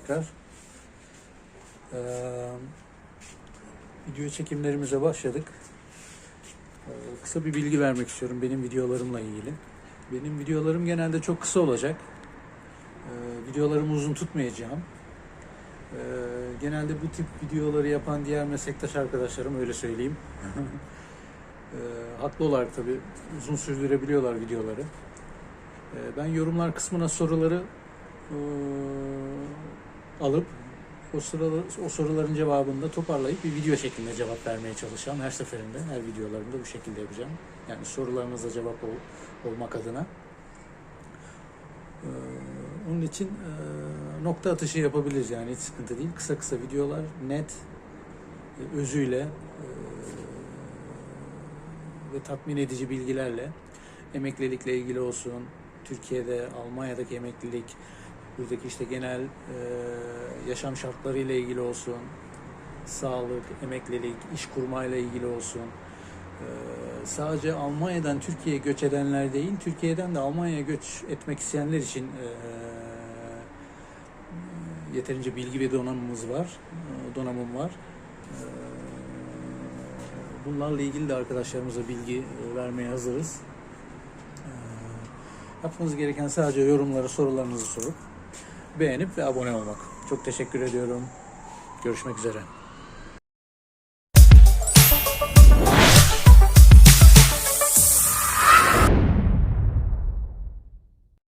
tekrar. Ee, video çekimlerimize başladık. Ee, kısa bir bilgi vermek istiyorum benim videolarımla ilgili. Benim videolarım genelde çok kısa olacak. Ee, videolarımı uzun tutmayacağım. Ee, genelde bu tip videoları yapan diğer meslektaş arkadaşlarım öyle söyleyeyim. Ee, haklılar tabii. Uzun sürdürebiliyorlar videoları. Ee, ben yorumlar kısmına soruları ee, alıp o, sıralar, o soruların cevabını da toparlayıp bir video şeklinde cevap vermeye çalışacağım. Her seferinde, her videolarımda bu şekilde yapacağım. Yani sorularınıza cevap ol- olmak adına. Ee, onun için ee, nokta atışı yapabiliriz yani hiç sıkıntı değil. Kısa kısa videolar, net, e, özüyle ee, ve tatmin edici bilgilerle emeklilikle ilgili olsun, Türkiye'de, Almanya'daki emeklilik, buradaki işte genel e, yaşam şartları ile ilgili olsun, sağlık, emeklilik, iş kurmayla ilgili olsun. E, sadece Almanya'dan Türkiye'ye göç edenler değil, Türkiye'den de Almanya'ya göç etmek isteyenler için e, yeterince bilgi ve donanımımız var, e, donanımım var. E, bunlarla ilgili de arkadaşlarımıza bilgi e, vermeye hazırız. E, yapmanız gereken sadece yorumlara sorularınızı sorup beğenip ve abone olmak. Çok teşekkür ediyorum. Görüşmek üzere.